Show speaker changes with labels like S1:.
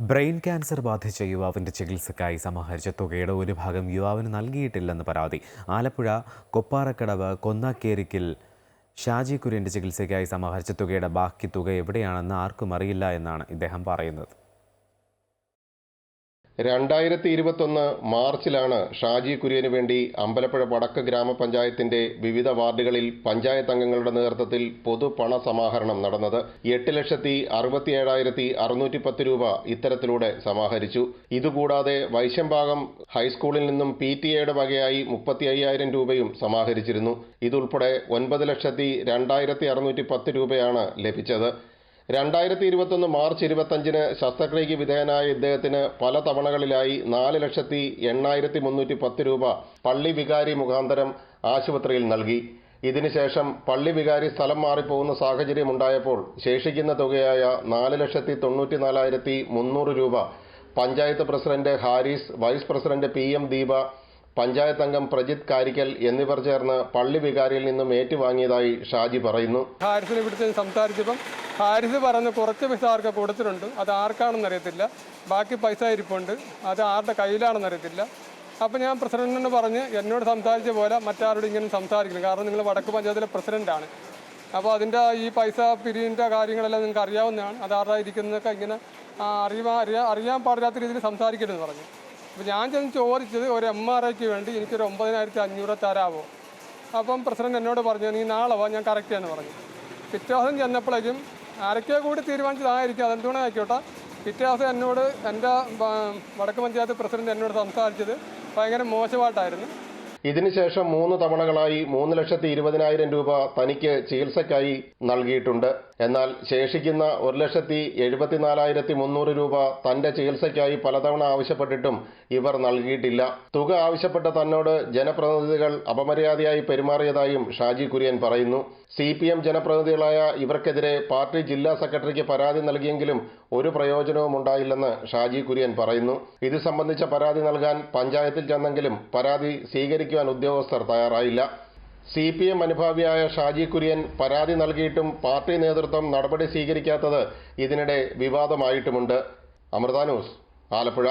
S1: Brain cancer ബാധിച്ച യുവാവിന്റെ ചികിത്സയ്ക്കായി സമാഹരിച്ച തുകയുടെ ഒരു ഭാഗം യുവാവിന് നൽകിയിട്ടില്ലെന്ന് പരാതി. ആലപ്പുഴ കൊപ്പാറക്കടവ് കൊന്നാക്കേരിക്കിൽ ഷാജി കുര്യന്റെ ചികിത്സയ്ക്കായി സമാഹരിച്ച തുകയുടെ ബാക്കി തുക എവിടെയാണെന്ന് ആർക്കും അറിയില്ല എന്നാണ് ഇദ്ദേഹം പറയുന്നത്.
S2: രണ്ടായിരത്തി ഇരുപത്തൊന്ന് മാർച്ചിലാണ് ഷാജി കുര്യന് വേണ്ടി അമ്പലപ്പുഴ വടക്ക് ഗ്രാമപഞ്ചായത്തിന്റെ വിവിധ വാർഡുകളിൽ പഞ്ചായത്ത് അംഗങ്ങളുടെ നേതൃത്വത്തിൽ പൊതു സമാഹരണം നടന്നത്. എട്ട് ലക്ഷത്തി അറുപത്തിയേഴായിരത്തി അറുന്നൂറ്റി പത്ത് രൂപ ഇത്തരത്തിലൂടെ സമാഹരിച്ചു. ഇതുകൂടാതെ വൈശംഭാഗം ഹൈസ്കൂളിൽ നിന്നും പി ടി എയുടെ വകയായി മുപ്പത്തി അയ്യായിരം രൂപയും സമാഹരിച്ചിരുന്നു. ഇതുൾപ്പെടെ ഒൻപത് ലക്ഷത്തി രണ്ടായിരത്തി അറുന്നൂറ്റി പത്ത് രൂപയാണ് ലഭിച്ചത്. രണ്ടായിരത്തി ഇരുപത്തൊന്ന് മാർച്ച് ഇരുപത്തഞ്ചിന് ശസ്ത്രക്രിയയ്ക്ക് വിധേയനായ ഇദ്ദേഹത്തിന് പല തവണകളിലായി നാല് ലക്ഷത്തി എണ്ണായിരത്തി മുന്നൂറ്റി പത്ത് രൂപ പള്ളി വികാരി മുഖാന്തരം ആശുപത്രിയിൽ നൽകി. ഇതിനുശേഷം പള്ളി വികാരി സ്ഥലം മാറിപ്പോകുന്ന സാഹചര്യമുണ്ടായപ്പോൾ ശേഷിക്കുന്ന തുകയായ നാല് ലക്ഷത്തി തൊണ്ണൂറ്റി നാലായിരത്തി മുന്നൂറ് രൂപ panchayat president Haris vice president P M Deepa panchayat അംഗം പ്രജിത് കാരിക്കൽ എന്നിവർ ചേർന്ന് പള്ളി വികാരിയിൽ നിന്നും ഏറ്റുവാങ്ങിയതായി ഷാജി പറയുന്നു.
S3: ഹാരിസിനെ വിളിച്ച് സംസാരിച്ചപ്പം ഹാരിസ് പറഞ്ഞ് കുറച്ച് പൈസ ആർക്ക് കൊടുത്തിട്ടുണ്ട് അത് ആർക്കാണെന്ന് അറിയത്തില്ല. ബാക്കി പൈസ ഇരിപ്പുണ്ട് അത് ആരുടെ കയ്യിലാണെന്ന് അറിയത്തില്ല. അപ്പോൾ ഞാൻ പ്രസിഡന്റിനോട് പറഞ്ഞ് എന്നോട് സംസാരിച്ച പോലെ മറ്റാരോടും ഇങ്ങനെ സംസാരിക്കണം കാരണം നിങ്ങൾ വടക്ക് പഞ്ചായത്തിലെ പ്രസിഡന്റാണ്. അപ്പോൾ അതിന്റെ ഈ പൈസ പിരിവിന്റെ കാര്യങ്ങളെല്ലാം നിങ്ങൾക്ക് അറിയാവുന്നതാണ് അത് ആരുടെ ഇരിക്കുന്നതൊക്കെ ഇങ്ങനെ അറിയാൻ അറിയാൻ പാടില്ലാത്ത രീതിയിൽ സംസാരിക്കരുതെന്ന് പറഞ്ഞു. അപ്പോൾ ഞാൻ ചെന്ന് ചോദിച്ചത് ഒരു എം ആർ ഐക്ക് വേണ്ടി എനിക്കൊരു ഒമ്പതിനായിരത്തി അഞ്ഞൂറ് തരാമോ അപ്പം പ്രസിഡന്റ് എന്നോട് പറഞ്ഞു നീ നാളെ വാ ഞാൻ കറക്റ്റ് ചെയ്യാന്ന് പറഞ്ഞു. പിറ്റേ ദിവസം ചെന്നപ്പോഴേക്കും ആരൊക്കെയോ കൂടി തീരുമാനിച്ചതായിരിക്കും അതെന്തുകൊണ്ട് ആയിക്കോട്ടെ. പിറ്റേ ദിവസം എന്നോട് എന്റെ വടക്ക് പഞ്ചായത്ത് പ്രസിഡന്റ് എന്നോട് സംസാരിച്ചത് ഭയങ്കര മോശമായിട്ടായിരുന്നു.
S2: ഇതിനുശേഷം മൂന്ന് തവണകളായി മൂന്ന് ലക്ഷത്തി ഇരുപതിനായിരം രൂപ തനിക്ക് ചികിത്സയ്ക്കായി നൽകിയിട്ടുണ്ട്. എന്നാൽ ശേഷിക്കുന്ന ഒരു ലക്ഷത്തി എഴുപത്തിനാലായിരത്തി മുന്നൂറ് രൂപ തന്റെ ചികിത്സയ്ക്കായി പലതവണ ആവശ്യപ്പെട്ടിട്ടും ഇവർ നൽകിയിട്ടില്ല. തുക ആവശ്യപ്പെട്ട തന്നോട് ജനപ്രതിനിധികൾ അപമര്യാദയായി പെരുമാറിയതായും ഷാജി കുര്യൻ പറയുന്നു. സി പി എം ജനപ്രതിനിധികളായ ഇവർക്കെതിരെ പാർട്ടി ജില്ലാ സെക്രട്ടറിക്ക് പരാതി നൽകിയെങ്കിലും ഒരു പ്രയോജനവും ഉണ്ടായില്ലെന്ന് ഷാജി കുര്യൻ പറയുന്നു. ഇത് സംബന്ധിച്ച പരാതി നൽകാൻ പഞ്ചായത്തിൽ ചെന്നെങ്കിലും പരാതി സ്വീകരിക്കുവാൻ ഉദ്യോഗസ്ഥർ തയ്യാറായില്ല. സി പി എം അനുഭാവിയായ ഷാജി കുര്യൻ പരാതി നൽകിയിട്ടും പാർട്ടി നേതൃത്വം നടപടി സ്വീകരിക്കാത്തത് ഇതിനിടെ വിവാദമായിട്ടുമുണ്ട്. അമൃത ന്യൂസ് ആലപ്പുഴ.